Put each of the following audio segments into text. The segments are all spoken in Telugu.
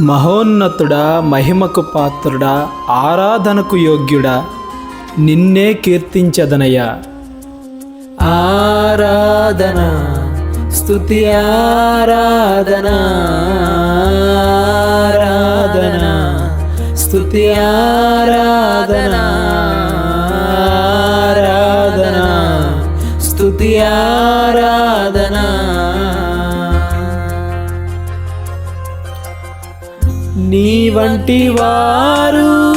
మహోన్నతుడా మహిమకు పాత్రుడా ఆరాధనకు యోగ్యుడా నిన్నే కీర్తించదనయ్యా ఆరాధన స్థుతి ఆరాధన ఆరాధన స్థుతి ఆరాధనా ఆరాధన. నీ వంటి వారు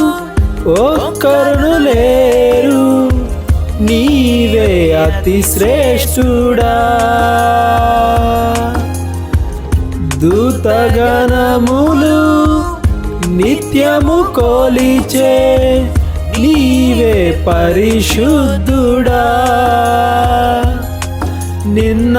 ఒక్కరును లేరు. నీవే అతి శ్రేష్ఠుడా. దూతగణములు నిత్యము కోలిచే నీవే పరిశుద్ధుడా. నిన్న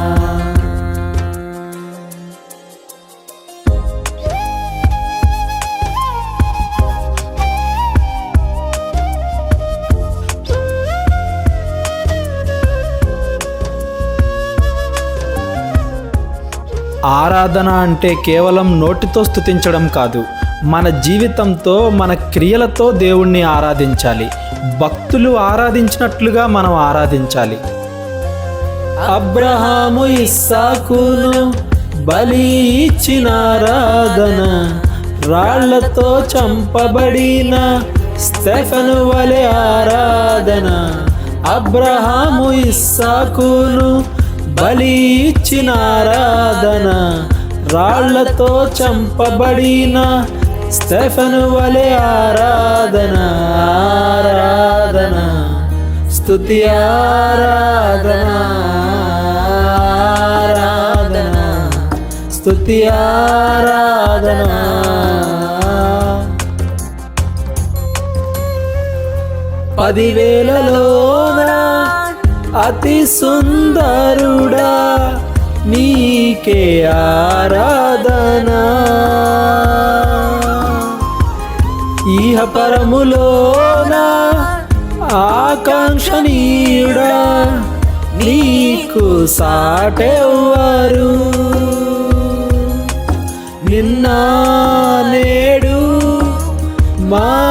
ఆరాధన అంటే కేవలం నోటితో స్తుతించడం కాదు. మన జీవితంతో మన క్రియలతో దేవుణ్ణి ఆరాధించాలి. భక్తులు ఆరాధించినట్లుగా మనం ఆరాధించాలి. అబ్రహాము ఇస్సాకును బలి ఇచ్చిన ఆరాధన రాళ్ళతో చంపబడిన స్టెఫను వలె ఆరాధన. అబ్రహాము ఇస్సాకును బలి ఇచ్చిన ఆరాధన రాళ్ళతో చంపబడిన స్టెఫను వలె ఆరాధన ఆరాధన స్థుతి ఆరాధన ఆరాధన స్థుతి ఆరాధన. పదివేలలోన అతి సుందరుడా నీకే ఆరాధనా. ఈహ పరములోన ఆకాంక్షణీయుడా నీకు సాటెవ్వరు. నిన్న నేడు మా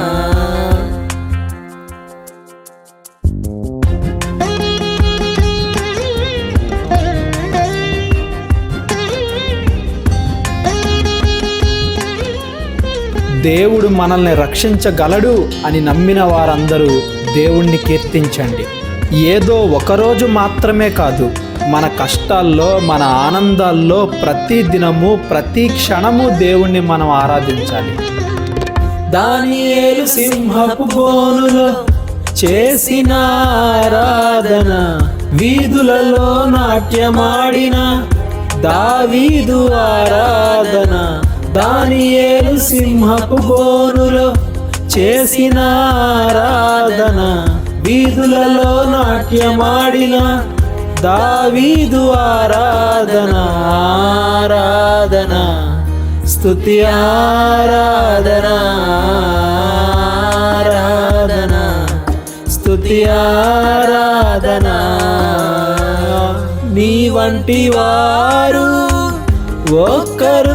దేవుడు మనల్ని రక్షించగలడు అని నమ్మిన వారందరూ దేవుణ్ణి కీర్తించండి. ఏదో ఒకరోజు మాత్రమే కాదు మన కష్టాల్లో మన ఆనందాల్లో ప్రతి దినము ప్రతి క్షణము దేవుణ్ణి మనం ఆరాధించాలి. దానియేలు సింహపు గోనులో చేసిన ఆరాధన వీధులలో నాట్యమాడిన దావీదు ఆరాధన. దానియేలు సింహపు బోనులో చేసిన ఆరాధన. వీధులలో నాట్యమాడిన దావీదు ఆరాధన ఆరాధన. స్థుతి ఆరాధన ఆరాధన. స్థుతి ఆరాధన. నీ వంటి వారు ఒక్కరు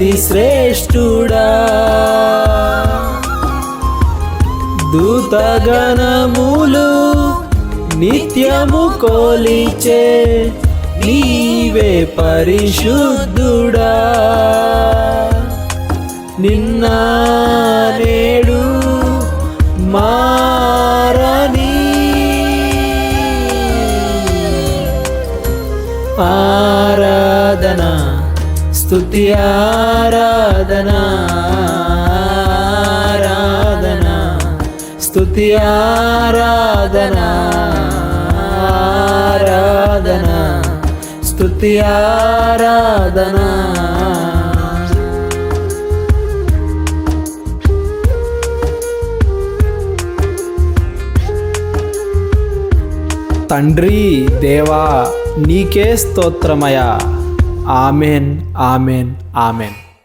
అతి శ్రేష్ఠుడా దూతగణములు నిత్యము కోలిచే నీవే పరిశుద్ధుడా. నిన్న నేడు మారని ఆరాధనా స్థుతి ఆరాధన ఆరాధన. స్తుతి ఆరాధన ఆరాధనా. స్తుతి ఆరాధన. తండ్రి దేవా నీకే స్తోత్రమయా ఆమెన్ ఆమెన్ ఆమెన్.